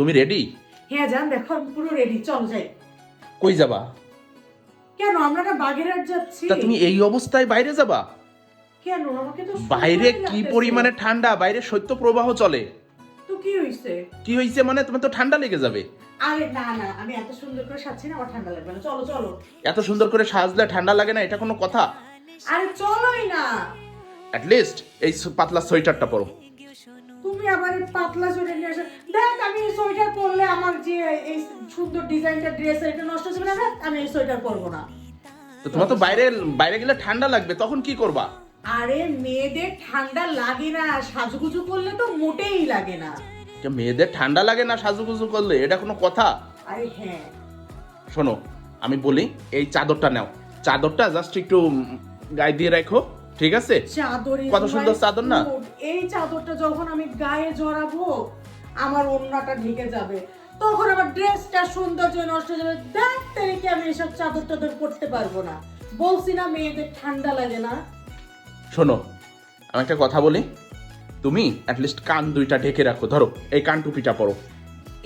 তুমি রেডি হ্যাঁ যান দেখো আমি পুরো রেডি চল যাই। কই যাবা? কেন আমরা না বাগেরহাট যাচ্ছি। তা তুমি এই অবস্থায় বাইরে যাবা? কেন আমাকে তো বাইরে কি। পরিমাণে ঠান্ডা? বাইরে শৈত্য প্রবাহ চলে। তো কি হইছে? কি হয়েছে মানে তোমার তো ঠান্ডা লেগে যাবে। আরে না না আমি এত সুন্দর করে সাজছি না আমার ঠান্ডা লাগবে না। চলো চলো। এত সুন্দর করে সাজলে ঠান্ডা লাগে না এটা কোনো কথা? আরে চলোই না। অ্যাট লিস্ট এই পাতলা সোয়েটারটা পরো। তুমি আবার পাতলা সোয়েটার নিয়ে আসো দেখ আমি এই সোয়েটার পরলে আমার যে এই সুন্দর ডিজাইনটা ড্রেস এটা নষ্ট হয়ে যাবে না আমি এই সোয়েটার পরবো না। তো তোমার তো বাইরে বাইরে গেলে ঠান্ডা লাগবে তখন কি করবা? আরে মেয়েদের ঠান্ডা লাগে না সাজুগুজু করলে তো মোটেই লাগে না। যে মেয়েদের ঠান্ডা লাগে না সাজুগুজু করলে? এটা কোনো কথা? আরে হ্যাঁ। শোনো আমি বলি এই চাদরটা নাও। চাদরটা জাস্ট একটু গায়ে দিয়ে রাখো ঠিক আছে? চাদরে কত সুন্দর চাদর না? এই চাদরটা যখন আমি গায়ে জড়াবো আমার ওড়নাটা ঢেকে যাবে। তখন আমার ড্রেসটা সৌন্দর্য নষ্ট হয়ে যাবে দেখ কি আমি এসব চাদর টাদর পরতে পারব না। বলছি না মেয়েদের ঠান্ডা লাগে না। শোনো আমি একটা কথা বলি। তুমি অ্যাটলিস্ট কান দুইটা ঢেকে রাখো ধরো এই কান টুপিটা পরো।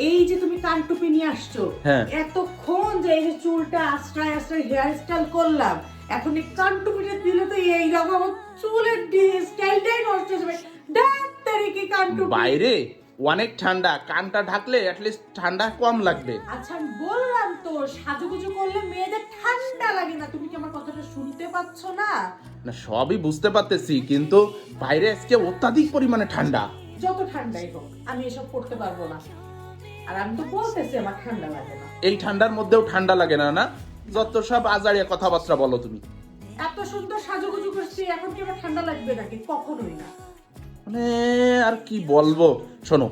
এই যে তুমি কান টুপি নিয়ে আসছো হ্যাঁ। এতক্ষণ যে এই যে চুলটা আশ্রয় আশ্রয় হেয়ার স্টাইল করলাম এখন এই কান টুপিটা দিলে তো এই রকম চুলের স্টাইলটাই নষ্ট হয়ে যাবে দেখ কি কান টুপি। বাইরে? অনেক ঠান্ডা কানটা ঢাকলে অ্যাটলিস্ট ঠান্ডা কম লাগবে। আচ্ছা আমি বললাম তো সাজুগুজু করলে মেয়েদের ঠান্ডা লাগে না। তুমি কি আমার কথাটা শুনতে পাচ্ছ না? না সবই বুঝতে পারতেছি কিন্তু বাইরে আজকে অত্যাধিক পরিমাণে ঠান্ডা। যত ঠান্ডাই হোক আমি এসব করতে পারব না। আর আমি তো বলতেছি আমার ঠান্ডা লাগে না। এই ঠান্ডার মধ্যেও ঠান্ডা লাগে না না? যত সব আজারিয়া কথাবার্তা বলো তুমি। এত সুন্দর সাজুগুজু করছি এখন কি আমার ঠান্ডা লাগবে নাকি? কখনোই না। মানে আর কি বলব? শোনো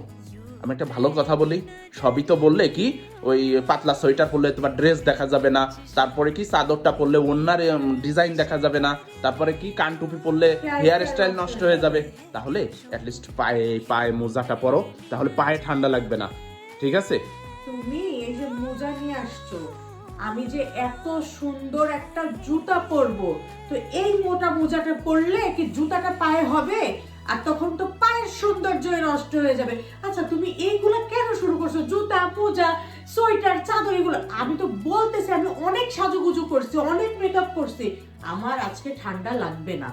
আমি একটা ভালো কথা বলি। সবই তো বললে কি ওই পাতলা সোয়েটার পরলে তোমার ড্রেস দেখা যাবে না তারপরে কি চাদরটা পরলে অন্যার ডিজাইন দেখা যাবে না তারপরে কি কান টুপি পরলে হেয়ার স্টাইল নষ্ট হয়ে হয়ে যাবে। তাহলে অ্যাটলিস্ট পায়ে পায়ে মোজাটা পরো তাহলে পায়ে ঠান্ডা লাগবে না। ঠিক আছে? তুমি এই যে মোজা নিয়ে আসছো আমি যে এত সুন্দর একটা জুতা পরবো তো এই মোটা মোজাটা পরলে কি জুতাটা পায়ে হবে? আর তখন তো পায়ের সৌন্দর্যই নষ্ট হয়ে যাবে। আচ্ছা তুমি এইগুলা কেন শুরু করছ? জুতা মোজা সোয়েটার চাদর এগুলো আমি তো বলতেছি আমি অনেক সাজুগুজু করছি অনেক মেকআপ করছি। আমার আজকে ঠান্ডা লাগবে না।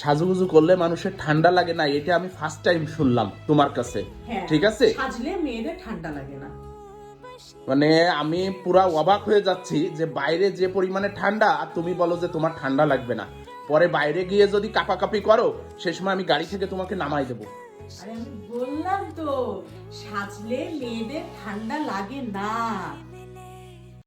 সাজুগুজু করলে মানুষের ঠান্ডা লাগে না এটা আমি ফার্স্ট টাইম শুনলাম তোমার কাছে। হ্যাঁ ঠিক আছে? সাজলে মেয়েদের ঠান্ডা লাগে না। মানে আমি পুরা অবাক হয়ে যাচ্ছি যে বাইরে যে পরিমাণে ঠান্ডা আর তুমি বলো যে তোমার ঠান্ডা লাগবে না। পরে বাইরে গিয়ে যদি কাপাকাপি করো, সে সময় আমি গাড়ি থেকে তোমাকে নামাই দেবো। আরে আমি বললাম তো, সাজলে মেয়েদের ঠান্ডা লাগে না।